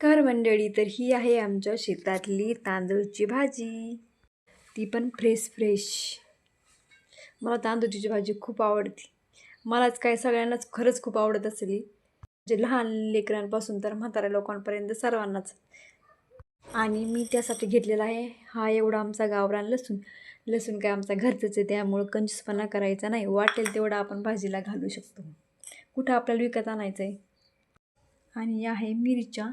कर मंडळी तर ही आहे आमच्या शेतातली तांदूळची भाजी. ती पण फ्रेश फ्रेश मला तांदूळची भाजी खूप आवडते. मलाच काय सगळ्यांनाच खरंच खूप आवडत असेल. म्हणजे लहान लेकरांपासून तर म्हाताऱ्या लोकांपर्यंत सर्वांनाच. आणि मी त्यासाठी घेतलेला आहे हा एवढा आमचा गावरान लसूण. लसूण काय आमचा घरचंच आहे त्यामुळं कंजूसपणा करायचा नाही. वाटेल तेवढा आपण भाजीला घालू शकतो. कुठं आपल्याला विकत आणायचं आहे आणि आहे मिरच्या.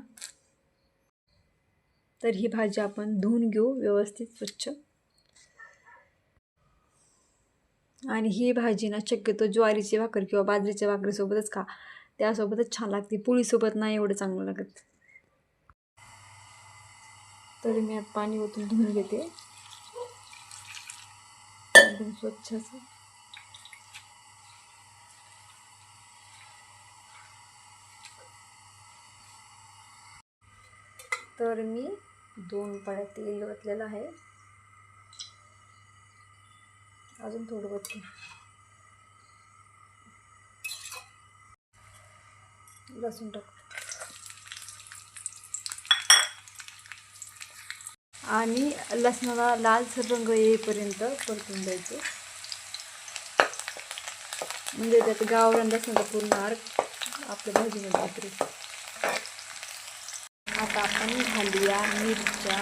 तर ही भाजी आपण धुवून घेऊ व्यवस्थित स्वच्छ. आणि ही भाजी ना शक्यतो ज्वारीची भाकर किंवा बाजरीच्या भाकरीसोबतच खा. त्यासोबतच छान लागते. पोळीसोबत नाही एवढं चांगलं लागत. तर मी आता पाणी ओतून धुवून घेते. एकदम स्वच्छ असं. तर मी दोन पाण्यात तेल घातलेलं आहे. अजून थोडं ओतते लसूण टाक. आणि लसणाला लालसर रंग येईपर्यंत परतून द्यायचं. म्हणजे त्यात गावरान लसणाचा पूर्ण अर्क आपल्या भाजीमध्ये उतरेल आता आपण घालूया मिरच्या.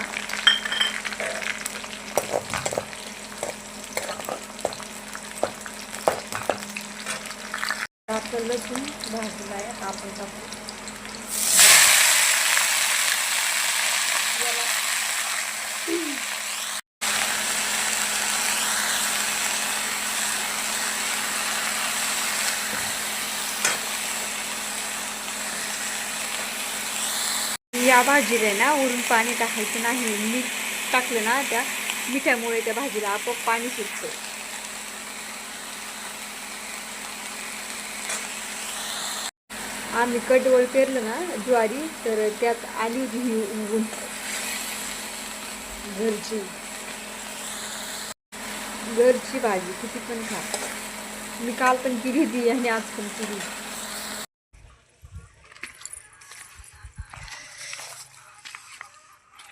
आपलं लसूण भाजला आहे आता आपण टाकू याला या भाजीला ना वरून पाणी टाकायचं नाही मीठ टाकलं ना त्या मिठामुळे त्या भाजीला आपोआप पाणी सुटतं. आम्ही कडवळ पेरलं ना ज्वारी तर त्यात आली होती ही उगून घरची. घरची भाजी किती पण खा. मी काल पण केली होती आणि आज पण केली काकाच काय आता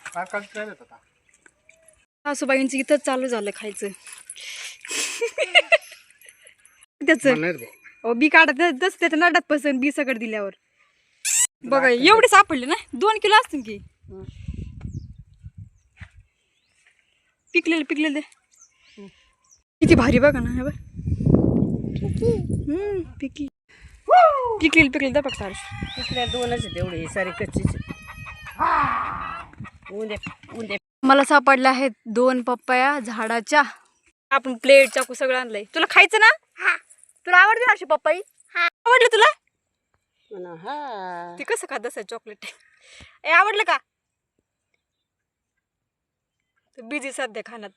सासूबाईंचं इथंच चालू झालं खायचं. त्याच. बी काढत तस त्याच्या नडात पसंत बी सगळं दिल्यावर. बघा एवढे सापडले ना? दोन किलो असतील की? पिकलेले पिकलेले. किती भारी बघा ना हे बघ. हम्म, पिकली पिकलेले पिकले दबक सारे दोनच आहेत एवढे सारे कच्चेच मला सापडल्या आहेत दोन पप्पाया झाडाच्या. आपण प्लेट चाकू सगळं आणलंय. तुला खायचं ना? तुला आवडते ना अशी पप्पाई? आवडलं तुला? म्हणा हा. ते कसं खात असं चॉकलेट ए आवडलं का? बिझी सध्या खाण्यात.